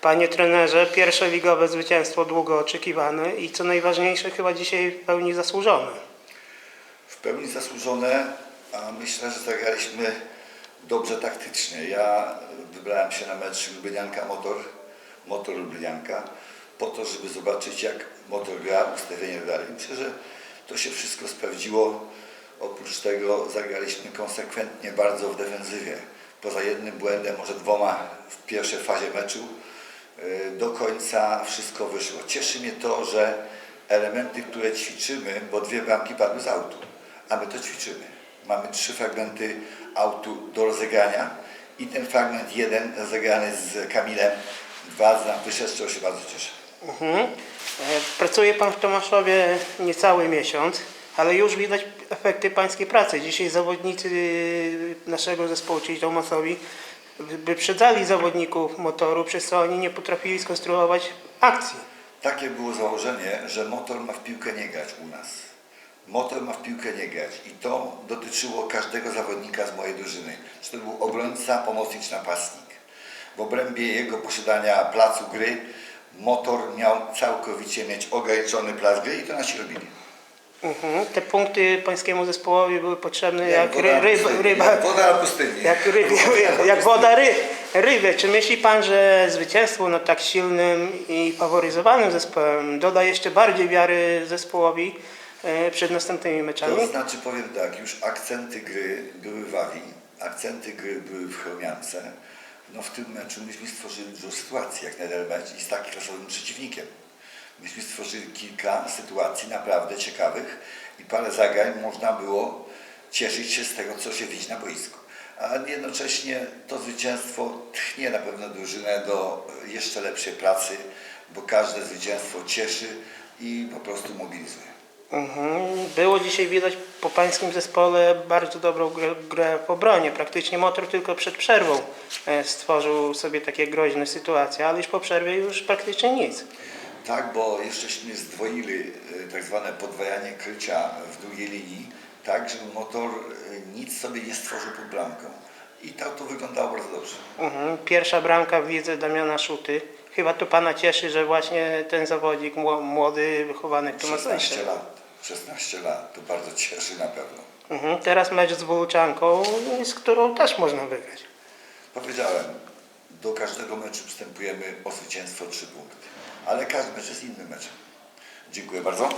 Panie trenerze, pierwsze ligowe zwycięstwo długo oczekiwane i co najważniejsze chyba dzisiaj w pełni zasłużone. W pełni zasłużone, a myślę, że zagraliśmy dobrze taktycznie. Ja wybrałem się na mecz Lublinianka Motor, Motor Lublinianka, po to, żeby zobaczyć jak Motor gra, ustawienie dalej. Myślę, że to się wszystko sprawdziło. Oprócz tego zagraliśmy konsekwentnie bardzo w defensywie. Poza jednym błędem, może dwoma w pierwszej fazie meczu, do końca wszystko wyszło. Cieszy mnie to, że elementy, które ćwiczymy, bo dwie bramki padły z autu, a my to ćwiczymy. Mamy trzy fragmenty autu do rozegrania i ten fragment jeden rozegrany z Kamilem, dwa z nam wyszedł, z czego się bardzo cieszę. Mhm. E, Pracuje Pan w Tomaszowie niecały miesiąc, ale już widać efekty Pańskiej pracy. Dzisiaj zawodnicy naszego zespołu, czyli Tomasowi, wyprzedzali zawodników motoru, przez co oni nie potrafili skonstruować akcji. Takie było założenie, że motor ma w piłkę nie grać u nas. Motor ma w piłkę nie grać i to dotyczyło każdego zawodnika z mojej drużyny. Czy to był obrońca, pomocnik czy napastnik. W obrębie jego posiadania placu gry motor miał całkowicie mieć ograniczony plac gry i to nasi robili. Mhm. Te punkty pańskiemu zespołowi były potrzebne jak, woda ry, na ryb, pustyni, ryba, jak woda na pustyni. jak, ryb, jak woda ry, rybie. Czy myśli Pan, że zwycięstwo nad tak silnym i faworyzowanym zespołem doda jeszcze bardziej wiary zespołowi e, przed następnymi meczami? To znaczy powiem tak, już akcenty gry były w Awi, akcenty gry były w Chromiance. No w tym meczu myśmy stworzyli dużo sytuacji, jak na i z takim klasowym przeciwnikiem. Myśmy stworzyli kilka sytuacji naprawdę ciekawych i parę zagrań można było cieszyć się z tego, co się widzi na boisku. A jednocześnie to zwycięstwo tchnie na pewno drużynę do jeszcze lepszej pracy, bo każde zwycięstwo cieszy i po prostu mobilizuje. Mhm. Było dzisiaj widać po pańskim zespole bardzo dobrą grę, grę w obronie. Praktycznie motor tylko przed przerwą e, stworzył sobie takie groźne sytuacje, ale już po przerwie już praktycznie nic. Tak, bo jeszcześmy zdwoili y, tak zwane podwajanie krycia w drugiej linii, tak, żeby motor y, nic sobie nie stworzył pod bramką. I tak to wyglądało bardzo dobrze. Mhm. Pierwsza bramka widzę Damiana Szuty. Chyba to Pana cieszy, że właśnie ten zawodnik mło- młody, wychowany w Tomasowiczu. 16 lat, 16 lat, to bardzo cieszy na pewno. Mhm. Teraz mecz z Woluczanką, z którą też można wygrać. Powiedziałem, do każdego meczu przystępujemy o zwycięstwo 3 punkty, ale każdy mecz jest innym meczem. Dziękuję bardzo.